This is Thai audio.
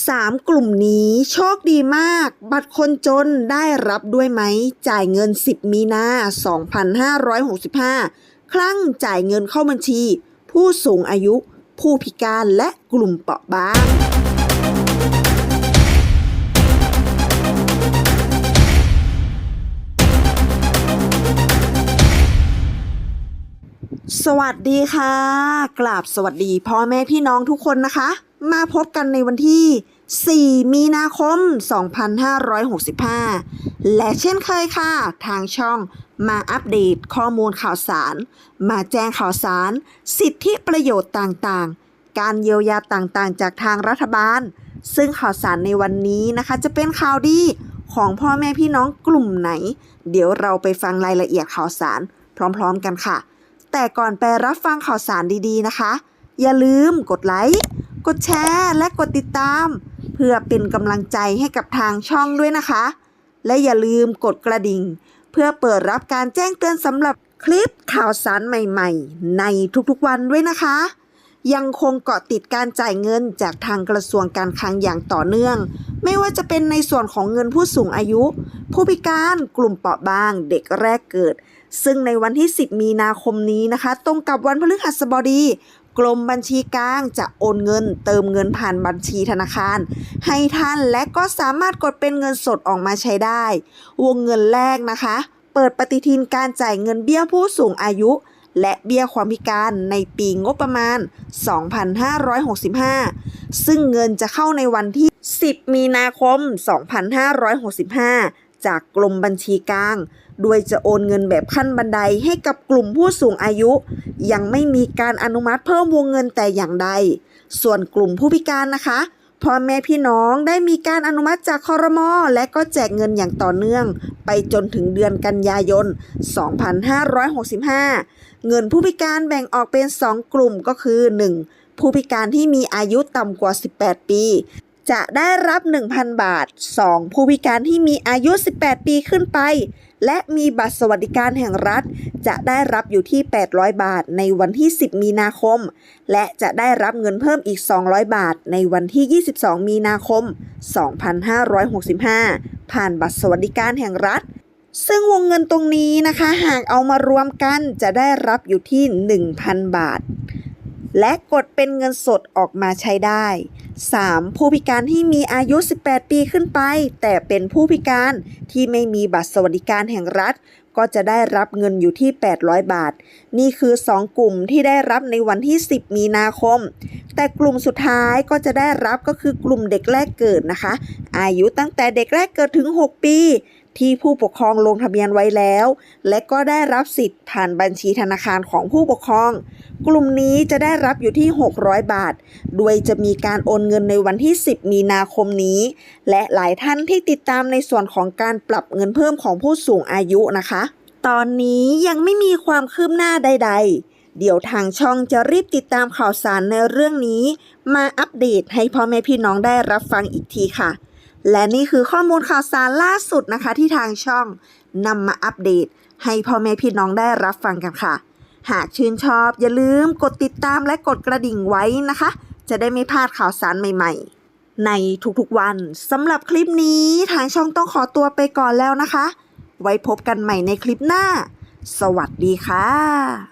3 กลุ่มนี้โชคดีมาก บัตรคนจนได้รับด้วยไหม จ่ายเงิน 10 มีนา 2565 ครั้งจ่ายเงินเข้าบัญชี ผู้สูงอายุ ผู้พิการและกลุ่มเปราะบางสวัสดีค่ะ กราบสวัสดีพ่อแม่พี่น้องทุกคนนะคะ มาพบกันในวันที่ 4 มีนาคม 2565 และเช่นเคยค่ะ ทางช่องมาอัปเดตข้อมูลข่าวสาร มาแจ้งข่าวสาร สิทธิประโยชน์ต่างๆ การเยียวยาต่างๆ จากทางรัฐบาล ซึ่งข่าวสารในวันนี้นะคะจะเป็นข่าวดีของพ่อแม่พี่น้องกลุ่มไหน เดี๋ยวเราไปฟังรายละเอียดข่าวสาร พร้อมๆกันค่ะ แต่ก่อนไปรับฟังข่าวสารดีๆนะคะ อย่าลืมกดไลค์ กดแชร์และกดติดตาม เพื่อเป็นกำลังใจให้กับทางช่องด้วยนะคะ และอย่าลืมกดกระดิ่ง เพื่อเปิดรับการแจ้งเตือนสำหรับคลิปข่าวสารใหม่ๆ ในทุกๆวันด้วยนะคะ ยังคงเกาะติดการจ่ายเงินจากทางกระทรวงการคลังอย่างต่อเนื่อง ไม่ว่าจะเป็นในส่วนของเงินผู้สูงอายุ ผู้พิการกลุ่มเปราะบางเด็กแรกเกิดซึ่งในวันที่ 10 มีนาคมนี้นะคะ ตรงกับวันพฤหัสบดี กรมบัญชีกลางจะโอนเงินเติมเงินผ่านบัญชีธนาคาร ให้ท่านและก็สามารถกดเป็นเงินสดออกมาใช้ได้ วงเงินแรกนะคะ เปิดปฏิทินการจ่ายเงินเบี้ยผู้สูงอายุ และเบี้ยความพิการในปีงบประมาณ 2565 ซึ่งเงินจะเข้าในวันที่ 10 มีนาคม 2565 จากกรมบัญชีกลาง โดยจะโอนเงินแบบขั้นบันไดให้กับกลุ่มผู้สูงอายุ ยังไม่มีการอนุมัติเพิ่มวงเงินแต่อย่างใด ส่วนกลุ่มผู้พิการนะคะพ่อแม่พี่น้องได้มีการอนุมัติจากคอรมอและก็แจกเงินอย่างต่อเนื่อง ไปจนถึงเดือนกันยายน 2565 เงินผู้พิการแบ่งออกเป็น 2 กลุ่มก็คือ 1. ผู้พิการที่มีอายุต่ำกว่า 18 ปี จะได้รับ 1,000 บาท 2. ผู้พิการที่มีอายุ 18 ปีขึ้นไป และมีบัตรสวัสดิการแห่งรัฐ จะได้รับอยู่ที่ 800 บาทในวันที่ 10 มีนาคม และจะได้รับเงินเพิ่มอีก 200 บาทในวันที่ 22 มีนาคม 2565 ผ่านบัตรสวัสดิการแห่งรัฐ ซึ่งวงเงินตรงนี้นะคะ หากเอามารวมกันจะได้รับอยู่ที่ 1,000 บาท และกดเป็นเงินสดออกมาใช้ได้ 3. ผู้พิการที่มีอายุ 18 ปีขึ้นไป แต่เป็นผู้พิการที่ไม่มีบัตรสวัสดิการแห่งรัฐ ก็จะได้รับเงินอยู่ที่ 800 บาท นี่คือ 2 กลุ่มที่ได้รับในวันที่ 10 มีนาคม แต่กลุ่มสุดท้ายก็จะได้รับก็คือกลุ่มเด็กแรกเกิดนะคะ อายุตั้งแต่เด็กแรกเกิดถึง 6 ปี ที่ผู้ปกครองลงทะเบียนไว้แล้ว และก็ได้รับสิทธิ์ผ่านบัญชีธนาคารของผู้ปกครอง กลุ่มนี้จะได้รับอยู่ที่ 600 บาท โดยจะมีการโอนเงินในวันที่ 10 มีนาคมนี้ และหลายท่านที่ติดตามในส่วนของการปรับเงินเพิ่มของผู้สูงอายุนะคะ ตอนนี้ยังไม่มีความคืบหน้าใด ๆ เดี๋ยวทางช่องจะรีบติดตามข่าวสารในเรื่องนี้ มาอัปเดตให้พ่อแม่พี่น้องได้รับฟังอีกทีค่ะ และนี่คือข้อมูลข่าวสารล่าสุดนะคะ ที่ทางช่องนำมาอัปเดต ให้พ่อแม่พี่น้องได้รับฟังกันค่ะ หากชื่นชอบอย่าลืมกดติดตามและกดกระดิ่งไว้นะคะ จะได้ไม่พลาดข่าวสารใหม่ ๆ ในทุกๆวันสำหรับคลิปนี้ทางช่องต้องขอตัวไปก่อนแล้วนะคะ ไว้พบกันใหม่ในคลิปหน้า สวัสดีค่ะ